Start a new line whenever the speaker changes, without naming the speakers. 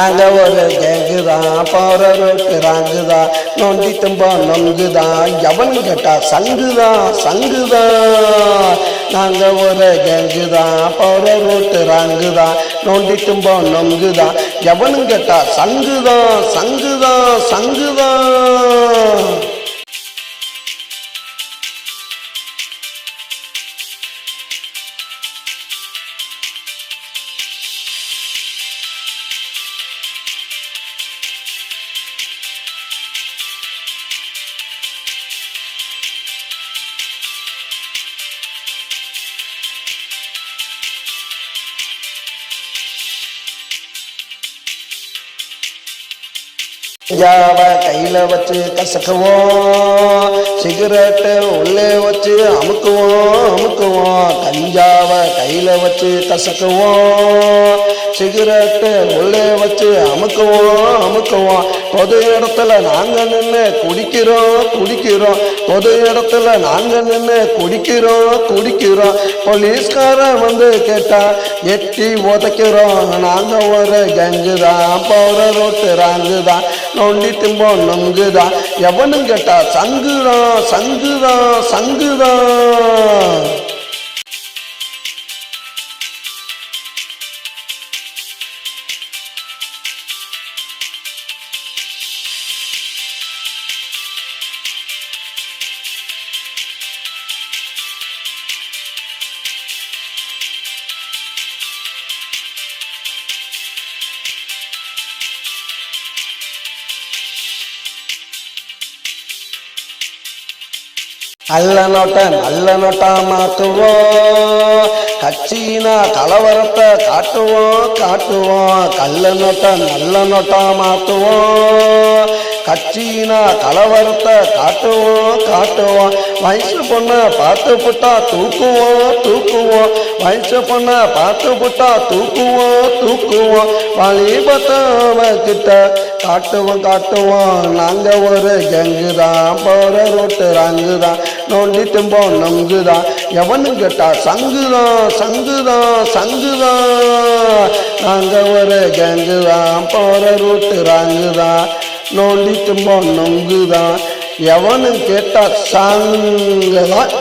அங்க ஒரு கேங்குதான் போற ரோட்டு ராங்குதான் நொண்டி தும்பா நொங்குதான் எவன் கேட்டா சங்குதான் சங்குதான் நாங்கள் ஒரு கேங்குதான் போற ரோட்டு ராங்குதான் நொண்டி தும்பா நொங்குதான் எவனும் கேட்டா சங்குதான் சங்குதான் சங்கு ஜாவ கையில வச்சு கசக்குவோம் சிகரெட்டு உள்ளே வச்சு அமுக்குவோம் அமுக்குவோம் கஞ்சாவ கையில வச்சு கசக்குவோம் சிகரெட்டு உள்ளே வச்சு அமுக்குவோம் அமுக்குவோம் பொது இடத்துல நாங்க நின்று குடிக்கிறோம் குடிக்கிறோம் பொது இடத்துல நாங்க நின்று குடிக்கிறோம் குடிக்கிறோம் போலீஸ்காரன் வந்து கேட்டா எட்டி உதைக்கிறோம். நாங்க ஒரு கஞ்சு தான் போற ரோட்டு ராங்கு தான் நோண்டி திம்பம் நொங்குதான் எவனும் கேட்டா சங்குதான் சங்குதான் சங்குதான் நல்ல நோட்டை நல்ல நோட்டா மாத்துவோம் கட்சினா கலவரத்தை காட்டுவோம் காட்டுவோம் கள்ள நோட்டை நல்ல நோட்டா மாத்துவோம் கட்சினா கலவரத்தை காட்டுவோம் காட்டுவோம் வயசு பொண்ணை பார்த்து புட்டா தூக்குவோம் தூக்குவோம் வயசு பொண்ணை பார்த்து புட்டா தூக்குவோம் தூக்குவோம் வழிபத்தவங்கிட்ட காட்டுவோம் காட்டுவோம். நாங்கள் ஒரு கங்கு தான் போகிற ரோட்டு ராங்கு தான் நோண்டி தும்போம் நொங்குதான் எவனு கேட்டா சங்குதான் சங்குதான் சங்குதான் நாங்கள் ஒரு கங்கு தான் போற ரோட்டு ராங்கு தான் நோண்டி தும்போம் நொங்குதான் எவனும் கேட்டா சங்குதான்